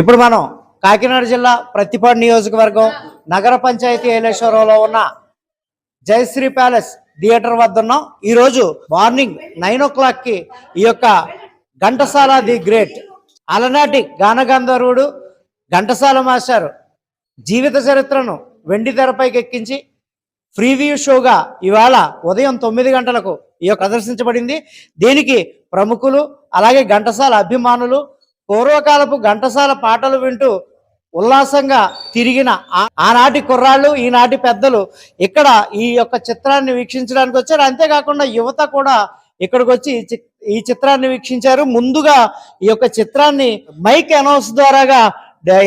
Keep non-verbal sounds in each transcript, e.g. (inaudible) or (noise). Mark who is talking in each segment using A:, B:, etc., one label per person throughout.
A: ఇప్పుడు మనం కాకినాడ జిల్లా ప్రతిపాడు నియోజకవర్గం నగర పంచాయతీ ఏలేశ్వరంలో ఉన్న జయశ్రీ ప్యాలెస్ థియేటర్ వద్ద ఉన్నాం. ఈరోజు మార్నింగ్ నైన్ ఓ క్లాక్కి ఈ యొక్క ఘంటసాల ది గ్రేట్ అలనాటి గానగంధర్వుడు ఘంటసాల మాస్టర్ జీవిత చరిత్రను వెండి తెరపైకి ఎక్కించి ప్రీవ్యూ షోగా ఇవాళ ఉదయం తొమ్మిది గంటలకు ఈ యొక్క ప్రదర్శించబడింది. దీనికి ప్రముఖులు అలాగే ఘంటసాల అభిమానులు పూర్వకాలపు ఘంటసాల పాటలు వింటూ ఉల్లాసంగా తిరిగిన ఆనాటి కుర్రాళ్ళు ఈనాటి పెద్దలు ఇక్కడ ఈ యొక్క చిత్రాన్ని వీక్షించడానికి వచ్చారు. అంతేకాకుండా యువత కూడా ఇక్కడికి వచ్చి ఈ ఈ చిత్రాన్ని వీక్షించారు. ముందుగా ఈ యొక్క చిత్రాన్ని మైక్ అనౌన్స్ ద్వారాగా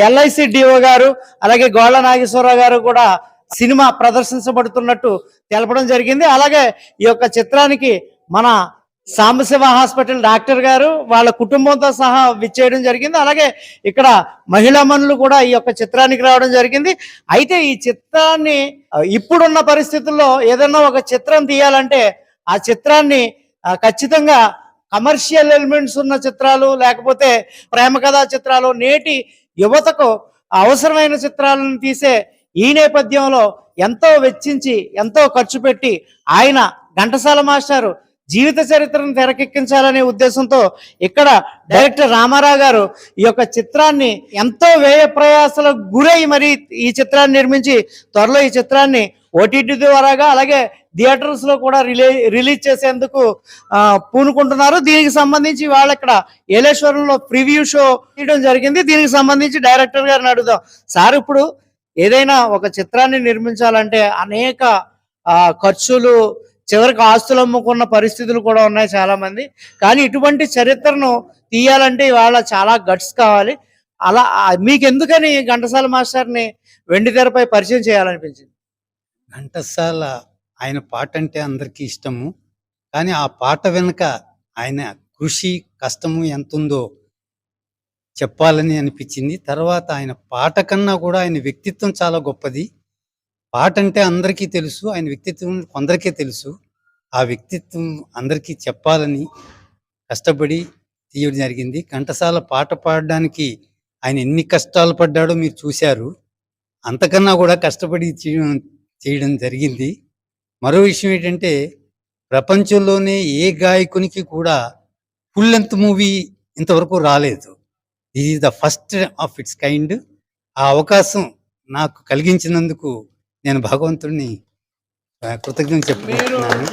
A: ఎల్ఐసి డిఓ గారు అలాగే గోళ్ళ నాగేశ్వరరావు గారు కూడా సినిమా ప్రదర్శించబడుతున్నట్టు తెలపడం జరిగింది. అలాగే ఈ యొక్క చిత్రానికి మన సాంబశివ హాస్పిటల్ డాక్టర్ గారు వాళ్ళ కుటుంబంతో సహా విచ్చేయడం జరిగింది. అలాగే ఇక్కడ మహిళా మనులు కూడా ఈ యొక్క చిత్రానికి రావడం జరిగింది. అయితే ఈ చిత్రాన్ని ఇప్పుడున్న పరిస్థితుల్లో ఏదైనా ఒక చిత్రం తీయాలంటే ఆ చిత్రాన్ని ఖచ్చితంగా కమర్షియల్ ఎలిమెంట్స్ ఉన్న చిత్రాలు లేకపోతే ప్రేమ కథా చిత్రాలు నేటి యువతకు అవసరమైన చిత్రాలను తీసే ఈ నేపథ్యంలో ఎంతో వెచ్చించి ఎంతో ఖర్చు పెట్టి ఆయన ఘంటసాల మాస్టారు జీవిత చరిత్రను తెరకెక్కించాలనే ఉద్దేశంతో ఇక్కడ డైరెక్టర్ రామారావు గారు ఈ యొక్క చిత్రాన్ని ఎంతో వ్యయ ప్రయాసలకు గురై మరి ఈ చిత్రాన్ని నిర్మించి త్వరలో ఈ చిత్రాన్ని ఓటీటీ ద్వారాగా అలాగే థియేటర్స్లో కూడా రిలీ రిలీజ్ చేసేందుకు ఆ, పూనుకుంటున్నారు. దీనికి సంబంధించి వాళ్ళు ఇక్కడ ఏలేశ్వరంలో ప్రివ్యూ షో చేయడం జరిగింది. దీనికి సంబంధించి డైరెక్టర్ గారిని అడుగుదాం. సార్ ఇప్పుడు ఏదైనా ఒక చిత్రాన్ని నిర్మించాలంటే అనేక ఆ, ఖర్చులు చివరికి ఆస్తులు అమ్ముకున్న పరిస్థితులు కూడా ఉన్నాయి చాలా మంది కానీ ఇటువంటి చరిత్రను తీయాలంటే ఇవాళ చాలా గట్స్ కావాలి. అలా మీకెందుకని మీకు ఎందుకని ఘంటసాల మాస్టర్ని వెండి తెరపై పరిచయం చేయాలనిపించింది?
B: ఘంటసాల ఆయన పాట అంటే అందరికీ ఇష్టము. కానీ ఆ పాట వెనుక ఆయన కృషి కష్టము ఎంత ఉందో చెప్పాలని అనిపించింది. తర్వాత ఆయన పాట కన్నా కూడా ఆయన వ్యక్తిత్వం చాలా గొప్పది. పాట అంటే అందరికీ తెలుసు ఆయన వ్యక్తిత్వం కొందరికే తెలుసు. ఆ వ్యక్తిత్వం అందరికీ చెప్పాలని కష్టపడి తీయడం జరిగింది. ఘంటసాల పాట పాడడానికి ఆయన ఎన్ని కష్టాలు పడ్డాడో మీరు చూశారు. అంతకన్నా కూడా కష్టపడి చేయడం చేయడం జరిగింది. మరో విషయం ఏంటంటే ప్రపంచంలోనే ఏ గాయకునికి కూడా ఫుల్ లెంత్ మూవీ ఇంతవరకు రాలేదు. ఇది the first of its kind ఆ అవకాశం నాకు కలిగించినందుకు నేను భగవంతుడిని కృతజ్ఞత చెప్పుకుంటున్నాను.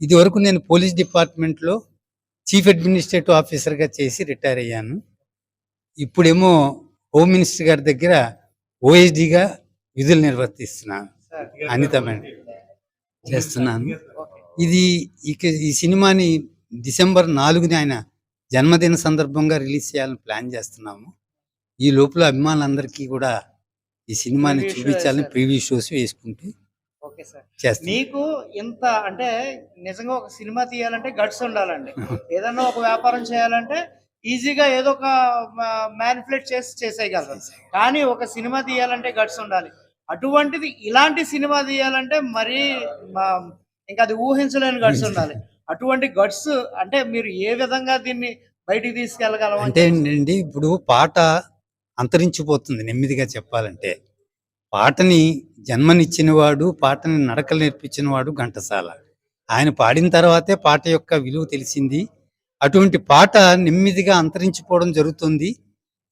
B: ఇది వరకు నేను పోలీస్ డిపార్ట్మెంట్లో చీఫ్ అడ్మినిస్ట్రేటివ్ ఆఫీసర్గా చేసి రిటైర్ అయ్యాను. ఇప్పుడేమో హోమ్ మినిస్టర్ గారి దగ్గర ఓఎస్డిగా విధులు నిర్వర్తిస్తున్నాను. అనిత మేడం చేస్తున్నాను. ఇది ఇక ఈ సినిమాని డిసెంబర్ నాలుగుని ఆయన జన్మదిన సందర్భంగా రిలీజ్ చేయాలని ప్లాన్ చేస్తున్నాము. ఈ లోపల అభిమానులందరికీ కూడా ఈ సినిమాని చూపించాలని. ప్రీవియస్ షోస్ వేసుకుంటూ
A: ఓకే సార్. మీకు ఇంత అంటే నిజంగా ఒక సినిమా తీయాలంటే గట్స్ ఉండాలండి. (laughs) ఏదన్నా ఒక వ్యాపారం చేయాలంటే ఈజీగా ఏదో ఒక మ్యానిపులేట్ చేసి చేసేయగలరు. కానీ ఒక సినిమా తీయాలంటే గట్స్ ఉండాలి. అటువంటిది ఇలాంటి సినిమా తీయాలంటే మరీ ఇంకా అది ఊహించలేని గట్స్ ఉండాలి. అటువంటి గట్స్ అంటే మీరు ఏ విధంగా దీన్ని బయటికి తీసుకెళ్ళగలం
B: అంటే ఏంటండి ఇప్పుడు పాట అంతరించిపోతుంది నెమ్మదిగా చెప్పాలంటే. పాటని జన్మనిచ్చినవాడు పాటని నడకలు నేర్పించినవాడు ఘంటసాల. ఆయన పాడిన తర్వాతే పాట యొక్క విలువ తెలిసింది. అటువంటి పాట నెమ్మదిగా అంతరించిపోవడం జరుగుతుంది.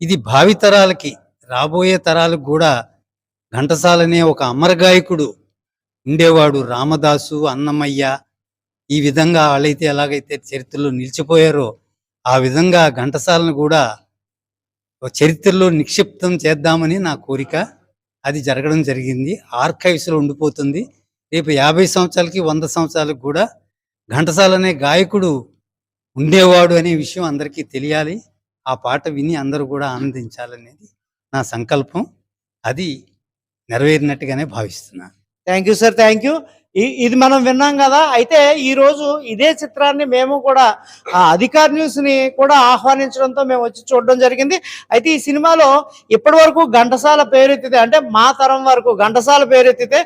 B: ఇది భావితరాలకి రాబోయే తరాలకు కూడా ఘంటసాలనే ఒక అమర గాయకుడు ఉండేవాడు రామదాసు అన్నమయ్య. ఈ విధంగా వాళ్ళైతే ఎలాగైతే చరిత్రలో నిలిచిపోయారో ఆ విధంగా ఘంటసాలను కూడా చరిత్రలో నిక్షిప్తం చేద్దామని నా కోరిక. అది జరగడం జరిగింది. ఆర్కైవ్స్లో ఉండిపోతుంది. రేపు యాభై సంవత్సరాలకి వంద సంవత్సరాలకు కూడా ఘంటసాల అనే గాయకుడు ఉండేవాడు అనే విషయం అందరికీ తెలియాలి. ఆ పాట విని అందరూ కూడా ఆనందించాలనేది నా సంకల్పం. అది నెరవేరినట్టుగానే భావిస్తున్నాను
A: thank you sir thank you ఇది మనం విన్నాం కదా అయితే ఈరోజు ఇదే చిత్రాన్ని మేము కూడా ఆ, అధికార్ న్యూస్ని కూడా ఆహ్వానించడంతో మేము వచ్చి చూడడం జరిగింది. అయితే ఈ సినిమాలో ఇప్పటి వరకు ఘంటసాల పేరెత్తితే అంటే మా తరం వరకు ఘంటసాల పేరెత్తితే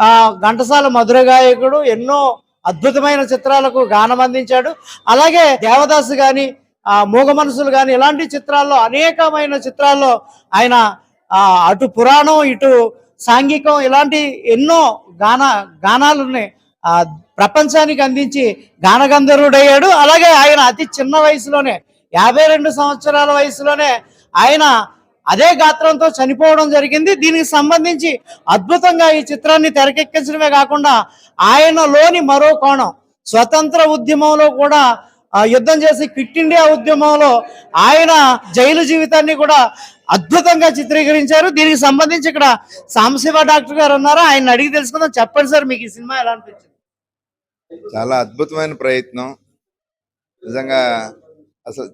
A: ఆ ఘంటసాల మధుర గాయకుడు ఎన్నో అద్భుతమైన చిత్రాలకు గానం అందించాడు. అలాగే దేవదాసు గాని ఆ, మూగ మనసులు కానీ ఇలాంటి చిత్రాల్లో అనేకమైన చిత్రాల్లో ఆయన అటు పురాణం ఇటు సాంఘికం ఇలాంటి ఎన్నో గాన గానాలని ప్రపంచానికి అందించి గానగంధర్వుడయ్యాడు. అలాగే ఆయన అతి చిన్న వయసులోనే యాభై రెండు సంవత్సరాల వయసులోనే ఆయన అదే గాత్రంతో చనిపోవడం జరిగింది. దీనికి సంబంధించి అద్భుతంగా ఈ చిత్రాన్ని తెరకెక్కించడమే కాకుండా ఆయనలోని మరో కోణం స్వతంత్ర ఉద్యమంలో కూడా యుద్ధం చేసి క్విట్ ఇండియా ఉద్యమంలో ఆయన జైలు జీవితాన్ని కూడా అద్భుతంగా చిత్రీకరించారు. దీనికి సంబంధించి ఇక్కడ సాంబశివ డాక్టర్ గారు ఉన్నారు? ఆయన అడిగి తెలుసుకుందాం. చెప్పండి సార్ మీకు ఈ సినిమా ఎలా అనిపించింది?
C: చాలా అద్భుతమైన ప్రయత్నం. నిజంగా అసలు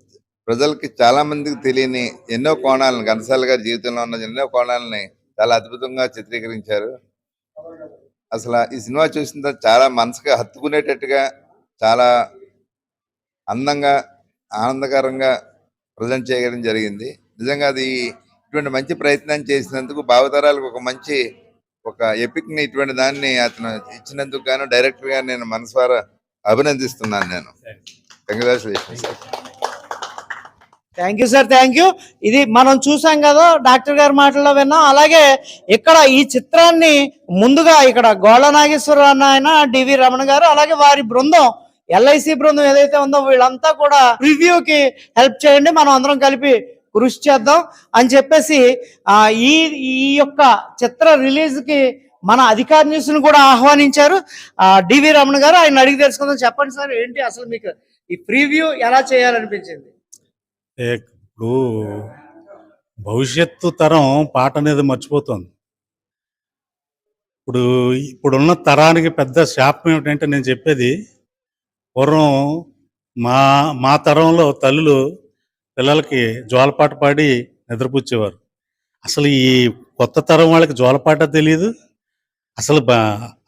C: ప్రజలకి చాలా మందికి తెలియని ఎన్నో కోణాలను ఘనసాల గారి జీవితంలో ఉన్న ఎన్నో కోణాలని చాలా అద్భుతంగా చిత్రీకరించారు. అసలు ఈ సినిమా చూసిన తర్వాత చాలా మనసుకి హత్తుకునేటట్టుగా చాలా అందంగా ఆనందకరంగా ప్రజెంట్ చేయడం జరిగింది. నిజంగా అది ఇటువంటి మంచి ప్రయత్నం చేసినందుకు భావతరాలకు ఒక మంచి ఒక ఎపిక్ని ఇటువంటి దాన్ని అతను ఇచ్చినందుకు గాను డైరెక్టర్గా నేను మనసారా అభినందిస్తున్నాను నేను. Congratulations
A: thank you sir thank you ఇది మనం చూసాం కదా డాక్టర్ గారి మాటల్లో విన్నాం. అలాగే ఇక్కడ ఈ చిత్రాన్ని ముందుగా ఇక్కడ గోళ నాగేశ్వర అన్న ఆయన డివి రమణ గారు అలాగే వారి బృందం ఎల్ఐసి బృందం ఏదైతే ఉందో వీళ్ళంతా కూడా రివ్యూకి హెల్ప్ చేయండి. మనం అందరం కలిపి కృషి చేద్దాం అని చెప్పేసి ఈ ఈ యొక్క చిత్ర రిలీజ్కి మన అధికార న్యూస్ని కూడా ఆహ్వానించారు. ఆ, డివి రమణ గారు ఆయన అడిగి తెలుసుకుందాం. చెప్పండి సార్ ఏంటి అసలు మీకు ఈ ప్రీవ్యూ ఎలా చేయాలనిపించింది?
D: ఏ, ఇప్పుడు భవిష్యత్తు తరం పాట అనేది మర్చిపోతుంది. ఇప్పుడు ఇప్పుడున్న తరానికి పెద్ద శాపం ఏమిటంటే నేను చెప్పేది పూర్వం మా మా తరంలో తల్లులు పిల్లలకి జోలపాట పాడి నిద్రపుచ్చేవారు. అసలు ఈ కొత్త తరం వాళ్ళకి జోలపాట తెలియదు అసలు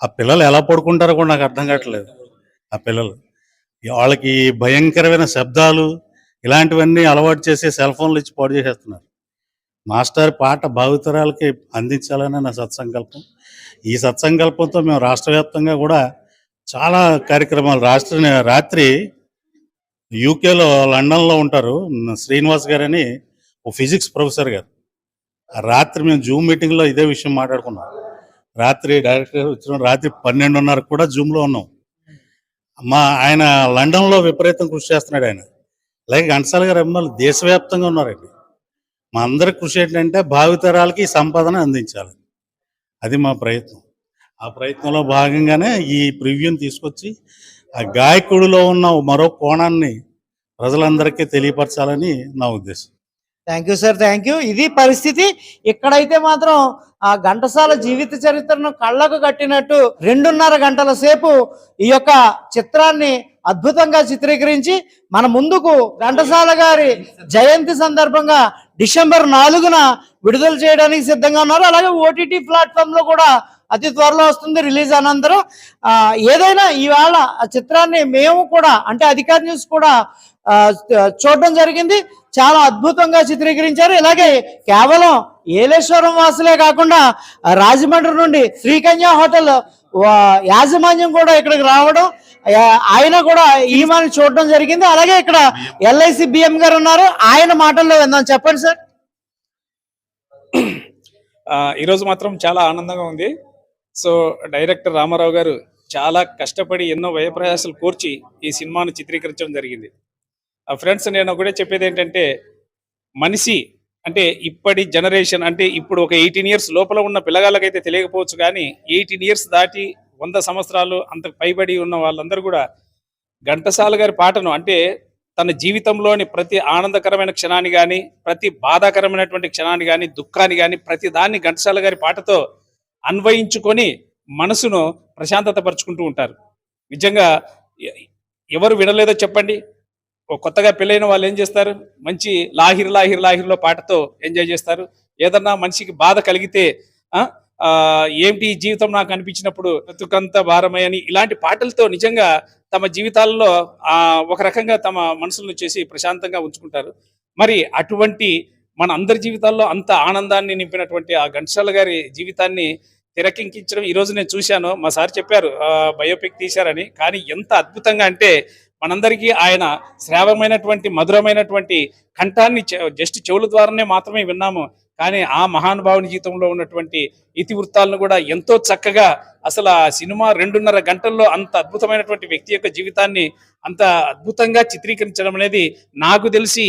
D: ఆ పిల్లలు ఎలా పడుకుంటారో కూడా నాకు అర్థం కావట్లేదు. ఆ పిల్లలు. వాళ్ళకి భయంకరమైన శబ్దాలు ఇలాంటివన్నీ అలవాటు చేసి సెల్ ఫోన్లు ఇచ్చి పాడు చేసేస్తున్నారు. మాస్టర్ పాట భావితరాలకి అందించాలని నా సత్సంకల్పం. ఈ సత్సంకల్పంతో మేము రాష్ట్ర వ్యాప్తంగా కూడా చాలా కార్యక్రమాలు రాష్ట్ర రాత్రి యూకేలో లండన్లో ఉంటారు శ్రీనివాస్ గారని ఓ ఫిజిక్స్ ప్రొఫెసర్ గారు. రాత్రి మేము జూమ్ మీటింగ్లో ఇదే విషయం మాట్లాడుకున్నాం. రాత్రి డైరెక్టర్ వచ్చిన రాత్రి పన్నెండున్నర కూడా జూమ్లో ఉన్నాం. మా ఆయన లండన్లో విపరీతం కృషి చేస్తున్నాడు ఆయన. అలాగే ఘంటసాల గారు అమ్మాయిలు దేశవ్యాప్తంగా ఉన్నారండి. మా అందరి కృషి ఏంటంటే భావితరాలకి సంపాదన అందించాలి. అది మా ప్రయత్నం. ఆ ప్రయత్నంలో భాగంగానే ఈ ప్రివ్యూని తీసుకొచ్చి ఆ గాయకుడిలో ఉన్న మరో కోణాన్ని ప్రజలందరికీ తెలియపరచాలని నా ఉద్దేశం.
A: Thank you sir thank you ఇది పరిస్థితి. ఇక్కడైతే మాత్రం ఆ ఘంటసాల జీవిత చరిత్రను కళ్ళకు కట్టినట్టు రెండున్నర గంటల సేపు ఈ యొక్క చిత్రాన్ని అద్భుతంగా చిత్రీకరించి మన ముందుకు ఘంటసాల గారి జయంతి సందర్భంగా డిసెంబర్ నాలుగున విడుదల చేయడానికి సిద్ధంగా ఉన్నారు. అలాగే ఓటీటీ ప్లాట్ఫామ్లో కూడా అతి త్వరలో వస్తుంది రిలీజ్ అనంతరం. ఏదైనా ఈవేళ ఆ చిత్రాన్ని మేము కూడా అంటే అధికార న్యూస్ కూడా చూడడం జరిగింది. చాలా అద్భుతంగా చిత్రీకరించారు. ఇలాగే కేవలం ఏలేశ్వరం వాసులే కాకుండా రాజమండ్రి నుండి శ్రీకన్యా హోటల్ యాజమాన్యం కూడా ఇక్కడికి రావడం ఆయన కూడా ఈమాని చూడడం జరిగింది. అలాగే ఇక్కడ ఎల్ఐసి బిఎం గారు ఉన్నారు. ఆయన మాటల్లో విందాం. చెప్పండి సార్.
E: ఈరోజు మాత్రం చాలా ఆనందంగా ఉంది. సో డైరెక్టర్ రామారావు గారు చాలా కష్టపడి ఎన్నో వ్యయప్రయాసాలు కోర్చి ఈ సినిమాను చిత్రీకరించడం జరిగింది. ఆ ఫ్రెండ్స్ నేను ఒకటే చెప్పేది ఏంటంటే మనిషి అంటే ఇప్పటి జనరేషన్ అంటే ఇప్పుడు ఒక ఎయిటీన్ ఇయర్స్ లోపల ఉన్న పిల్లగాళ్ళకైతే తెలియకపోవచ్చు కానీ ఎయిటీన్ ఇయర్స్ దాటి వంద సంవత్సరాలు అంత పైబడి ఉన్న వాళ్ళందరూ కూడా ఘంటసాల గారి పాటను అంటే తన జీవితంలోని ప్రతి ఆనందకరమైన క్షణాన్ని కానీ ప్రతి బాధాకరమైనటువంటి క్షణాన్ని కానీ దుఃఖాన్ని కానీ ప్రతి దాన్ని ఘంటసాల గారి పాటతో అన్వయించుకొని మనసును ప్రశాంతత పరుచుకుంటూ ఉంటారు. నిజంగా ఎవరు వినలేదో చెప్పండి. ఓ కొత్తగా పెళ్ళైన వాళ్ళు ఏం చేస్తారు? మంచి లాహిర్ లాహిర్ లాహిర్లో పాటతో ఎంజాయ్ చేస్తారు. ఏదన్నా మనిషికి బాధ కలిగితే ఏమిటి ఏంటి జీవితం నాకు అనిపించినప్పుడు బ్రతుకంత భారమై అని ఇలాంటి పాటలతో నిజంగా తమ జీవితాల్లో ఒక రకంగా తమ మనసులను చేసి ప్రశాంతంగా ఉంచుకుంటారు. మరి అటువంటి మన అందరి జీవితాల్లో అంత ఆనందాన్ని నింపినటువంటి ఆ ఘంటసాల గారి జీవితాన్ని తెరకెక్కించడం ఈ రోజు నేను చూశాను. మా సార్ చెప్పారు బయోపిక్ తీశారని. కానీ ఎంత అద్భుతంగా అంటే మనందరికీ ఆయన శ్రావమైనటువంటి మధురమైనటువంటి కంఠాన్ని చె- జస్ట్ చెవుల ద్వారానే మాత్రమే విన్నాము. కానీ ఆ మహానుభావుని జీవితంలో ఉన్నటువంటి ఇతివృత్తాలను కూడా ఎంతో చక్కగా అసలు ఆ సినిమా రెండున్నర గంటల్లో అంత అద్భుతమైనటువంటి వ్యక్తి యొక్క జీవితాన్ని అంత అద్భుతంగా చిత్రీకరించడం అనేది నాకు తెలిసి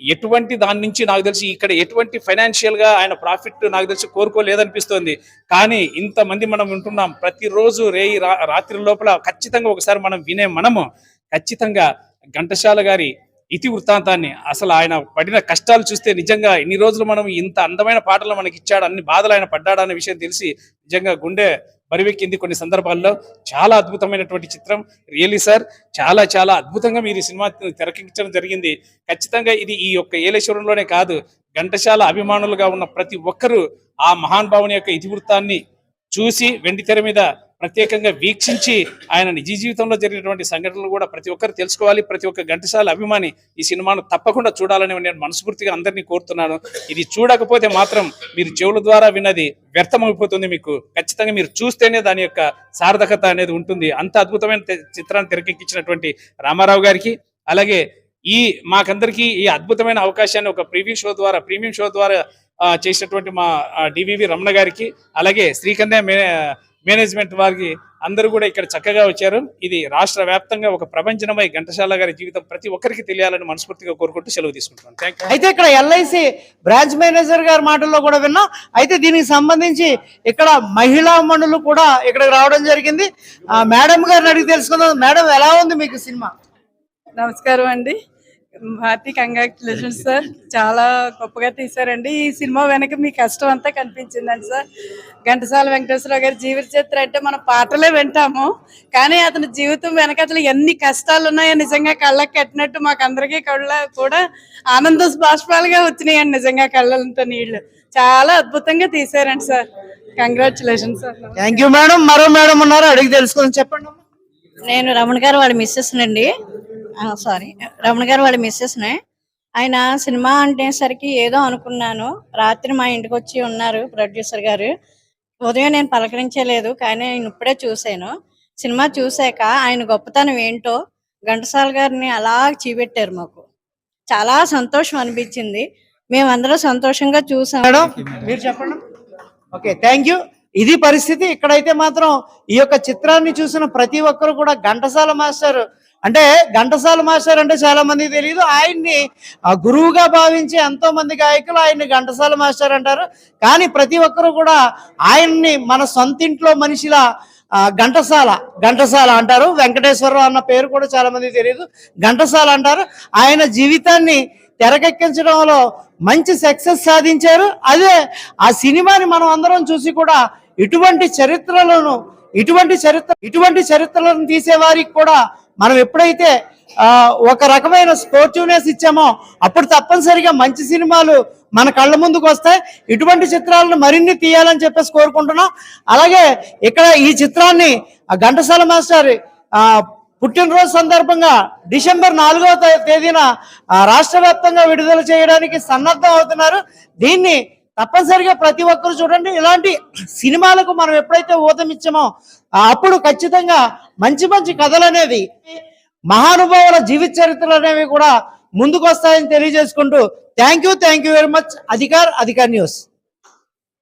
E: ఎటువంటి దాని నుంచి నాకు తెలిసి ఇక్కడ ఎటువంటి ఫైనాన్షియల్గా ఆయన ప్రాఫిట్ నాకు తెలిసి కోరుకోలేదనిపిస్తోంది. కానీ ఇంతమంది మనం వింటున్నాం ప్రతిరోజు రేయి రా- రాత్రి లోపల ఖచ్చితంగా ఒకసారి మనం వినే మనము ఖచ్చితంగా ఘంటశాల గారి ఇతి వృత్తాంతాన్ని అసలు ఆయన పడిన కష్టాలు చూస్తే నిజంగా ఇన్ని రోజులు మనం ఇంత అందమైన పాటలు మనకి ఇచ్చాడు అన్ని బాధలు ఆయన పడ్డాడు అనే విషయం తెలిసి నిజంగా గుండె బరివెక్కింది కొన్ని సందర్భాల్లో. చాలా అద్భుతమైనటువంటి చిత్రం. రియలీ సార్ చాలా చాలా అద్భుతంగా మీరు ఈ సినిమా తెరకెక్కించడం జరిగింది. ఖచ్చితంగా ఇది ఈ యొక్క ఏలేశ్వరంలోనే కాదు. ఘంటశాల అభిమానులుగా ఉన్న ప్రతి ఒక్కరూ ఆ మహానుభావుని యొక్క ఇతివృత్తాన్ని చూసి వెండి తెర మీద ప్రత్యేకంగా వీక్షించి ఆయన నిజ జీవితంలో జరిగినటువంటి సంఘటనలు కూడా ప్రతి ఒక్కరు తెలుసుకోవాలి ప్రతి ఒక్క ఘంటసాల అభిమాని ఈ సినిమాను తప్పకుండా చూడాలని నేను మనస్ఫూర్తిగా అందరినీ కోరుతున్నాను. ఇది చూడకపోతే మాత్రం మీరు చెవుల ద్వారా విన్నది వ్యర్థమైపోతుంది మీకు. ఖచ్చితంగా మీరు చూస్తేనే దాని యొక్క సార్థకత అనేది ఉంటుంది. అంత అద్భుతమైన చిత్రాన్ని తెరకెక్కించినటువంటి రామారావు గారికి అలాగే ఈ మాకందరికీ ఈ అద్భుతమైన అవకాశాన్ని ఒక ప్రివ్యూ షో ద్వారా ప్రీమియం షో ద్వారా చేసినటువంటి మా డివివి రమణ గారికి అలాగే శ్రీకన్య మే మేనేజ్మెంట్ వారికి అందరూ కూడా ఇక్కడ చక్కగా వచ్చారు. ఇది రాష్ట్ర వ్యాప్తంగా ఒక ప్రపంచమై ఘంటసాల గారి జీవితం ప్రతి ఒక్కరికి తెలియాలని మనస్ఫూర్తిగా కోరుకుంటూ సెలవు తీసుకుంటున్నాను.
A: అయితే ఇక్కడ ఎల్ఐసి బ్రాంచ్ మేనేజర్ గారి మాటల్లో కూడా విన్నాం. అయితే దీనికి సంబంధించి ఇక్కడ మహిళా మనులు కూడా ఇక్కడికి రావడం జరిగింది. ఆ, మేడం గారిని అడిగి తెలుసుకుందాం. మేడం ఎలా ఉంది మీకు సినిమా?
F: నమస్కారం అండి. హార్టీ కంగ్రాచులేషన్స్ సార్ చాలా గొప్పగా తీశారండి. ఈ సినిమా వెనక మీ కష్టం అంతా కనిపించిందండి సార్ ఘంటసాల వెంకటేశ్వరరావు గారి జీవిత చరిత్ర అంటే మనం పాటలే వింటాము కానీ అతని జీవితం వెనక అసలు ఎన్ని కష్టాలు ఉన్నాయో నిజంగా కళ్ళకి కట్టినట్టు మాకు అందరికీ కళ్ళ కూడా ఆనంద బాష్పాలుగా వచ్చినాయండి నిజంగా కళ్ళంతా నీళ్ళు. చాలా అద్భుతంగా తీశారండి sir congratulations sir
A: thank you madam మరో మేడం ఉన్నారు? అడిగి తెలుసుకుందాం చెప్పండి అమ్మా.
G: నేను రమణ గారు వాళ్ళ మిస్సెస్ నండి. సారీ రమణ గారు వాళ్ళ మిస్సెస్ నే. ఆయన సినిమా అంటేసరికి ఏదో అనుకున్నాను. రాత్రి మా ఇంటికి వచ్చి ఉన్నారు ప్రొడ్యూసర్ గారు. ఉదయం నేను పలకరించలేదు కానీ ఆయన ఇప్పుడే చూశాను. సినిమా చూశాక ఆయన గొప్పతనం ఏంటో ఘంటసాల గారిని అలా చూపెట్టారు మాకు. చాలా సంతోషం అనిపించింది. మేమందరం సంతోషంగా చూసాం.
A: మేడం మీరు చెప్పండి. ఓకే థ్యాంక్ యూ ఇది పరిస్థితి. ఇక్కడైతే మాత్రం ఈ యొక్క చిత్రాన్ని చూసిన ప్రతి ఒక్కరు కూడా ఘంటసాల మాస్టర్ అంటే ఘంటసాల మాస్టర్ అంటే చాలా మందికి తెలియదు. ఆయన్ని గురువుగా భావించి ఎంతో మంది గాయకులు ఆయన్ని ఘంటసాల మాస్టర్ అంటారు. కానీ ప్రతి ఒక్కరు కూడా ఆయన్ని మన సొంతింట్లో మనిషిలా ఘంటసాల ఘంటసాల అంటారు. వెంకటేశ్వరరావు అన్న పేరు కూడా చాలా మందికి తెలియదు. ఘంటసాల అంటారు. ఆయన జీవితాన్ని తెరకెక్కించడంలో మంచి సక్సెస్ సాధించారు. అదే ఆ సినిమాని మనం అందరం చూసి కూడా ఇటువంటి చరిత్రలను ఇటువంటి చరిత్ర ఇటువంటి చరిత్రలను తీసేవారికి కూడా మనం ఎప్పుడైతే ఒక రకమైన స్పోర్టివ్నెస్ ఇచ్చామో అప్పుడు తప్పనిసరిగా మంచి సినిమాలు మన కళ్ళ ముందుకు వస్తాయి. ఇటువంటి చిత్రాలను మరిన్ని తీయాలని చెప్పేసి కోరుకుంటున్నాం. అలాగే ఇక్కడ ఈ చిత్రాన్ని ఘంటసాల మాస్టర్ పుట్టినరోజు సందర్భంగా డిసెంబర్ నాలుగవ తేదీన రాష్ట్ర వ్యాప్తంగా విడుదల చేయడానికి సన్నద్ధం అవుతున్నారు. దీన్ని తప్పనిసరిగా ప్రతి ఒక్కరు చూడండి. ఇలాంటి సినిమాలకు మనం ఎప్పుడైతే ఊతమిచ్చామో అప్పుడు ఖచ్చితంగా మంచి మంచి కథలు అనేది మహానుభావుల జీవిత చరిత్రలు అనేవి కూడా ముందుకు వస్తాయని తెలియజేసుకుంటూ thank you thank you very much. Adhikar Adhikar news.